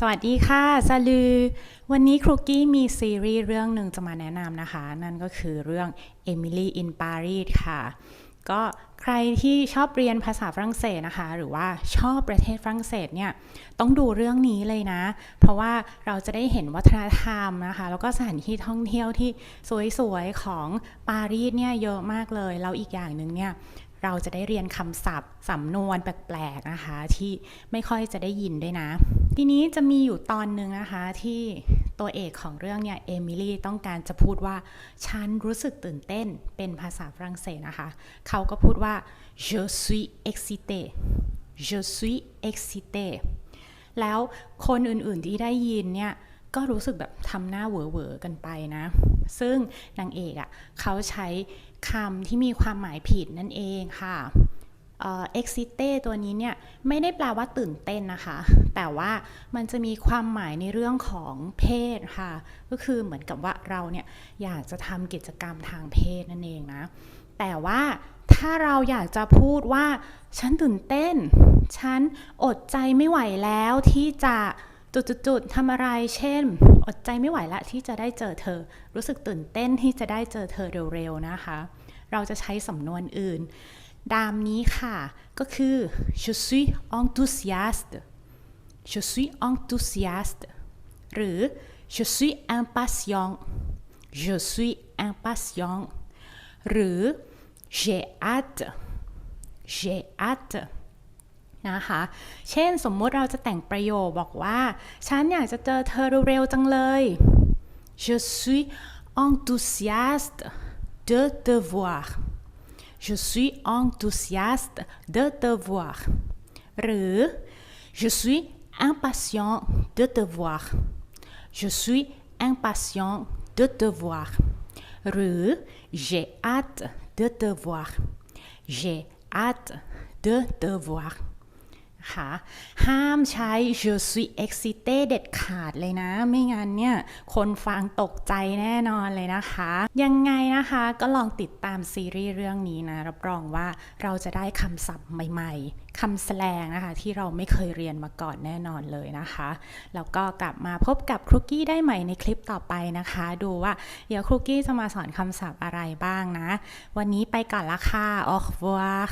สวัสดีค่ะซาลือวันนี้ครูกี้มีซีรีส์เรื่องหนึ่งจะมาแนะนำนะคะ นั่นก็คือเรื่อง Emily in Paris ค่ะ ก็ใครที่ชอบเรียนภาษาฝรั่งเศสนะคะ หรือว่าชอบประเทศฝรั่งเศสเนี่ย ต้องดูเรื่องนี้เลยนะ เพราะว่าเราจะได้เห็นวัฒนธรรมนะคะ แล้วก็สถานที่ท่องเที่ยวที่สวยๆ ของปารีสเนี่ยเยอะมากเลย แล้วอีกอย่างหนึ่งเนี่ย เราจะได้เรียนคำศัพท์สำนวนแปลกๆนะคะ ที่ไม่ค่อยจะได้ยินด้วยนะ ทีนี้จะมีอยู่ตอนหนึ่งนะคะที่ตัวเอกของเรื่องเนี่ยเอมิลี่ต้องการจะพูดว่า ฉันรู้สึกตื่นเต้นเป็นภาษาฝรั่งเศสนะคะ เขาก็พูดว่า je suis excité je suis excité แล้วคนอื่นๆที่ได้ยินเนี่ย ก็รู้สึกแบบทำหน้าเหวอๆกันไปนะ ซึ่งนางเอกอะ่ะเขาใช้คำที่มีความหมายผิดนั่นเองค่ะเอ่อ excite ตัวนี้เนี่ยไม่ได้แปลว่าตื่นเต้นนะคะ แต่ว่ามันจะมีความหมายในเรื่องของเพศค่ะ ก็คือเหมือนกับว่าเราเนี่ยอยากจะทำกิจกรรมทางเพศนั่นเองนะ แต่ว่าถ้าเราอยากจะพูดว่า ฉันตื่นเต้น ฉันอดใจไม่ไหวแล้วที่จะ จุดๆๆทำอะไร เช่น อดใจไม่ไหวละที่จะได้เจอเธอ รู้สึกตื่นเต้นที่จะได้เจอเธอเร็วๆนะคะ เราจะใช้สำนวนอื่น ดามนี้ค่ะ ก็คือ je suis enthousiaste je suis enthousiaste หรือ je suis impatient je suis impatient หรือ j'ai hâte j'ai hâte นะคะ เช่นสมมุติเราจะแต่งประโยคบอกว่า ฉันอยากจะเจอเธอเร็วๆจังเลย je suis enthousiaste de te voir je suis enthousiaste de te voir หรือ je suis impatient de te voir je suis impatient de te voir หรือ j'ai hâte de te voir j'ai hâte de te voir คะ ห้ามใช้ je suis excité เด็ดขาดเลยนะ ไม่งั้นเนี่ย คนฟังตกใจแน่นอนเลยนะคะ ยังไงนะคะก็ลองติดตามซีรีส์เรื่องนี้นะ รับรองว่าเราจะได้คำศัพท์ใหม่ๆคำแสลงนะคะ ที่เราไม่เคยเรียนมาก่อนแน่นอนเลยนะคะ แล้วก็กลับมาพบกับครูกี้ได้ใหม่ในคลิปต่อไปนะคะ ดูว่าเดี๋ยวครูกี้จะมาสอนคำศัพท์อะไรบ้างนะ วันนี้ไปก่อนละค่ะ au revoir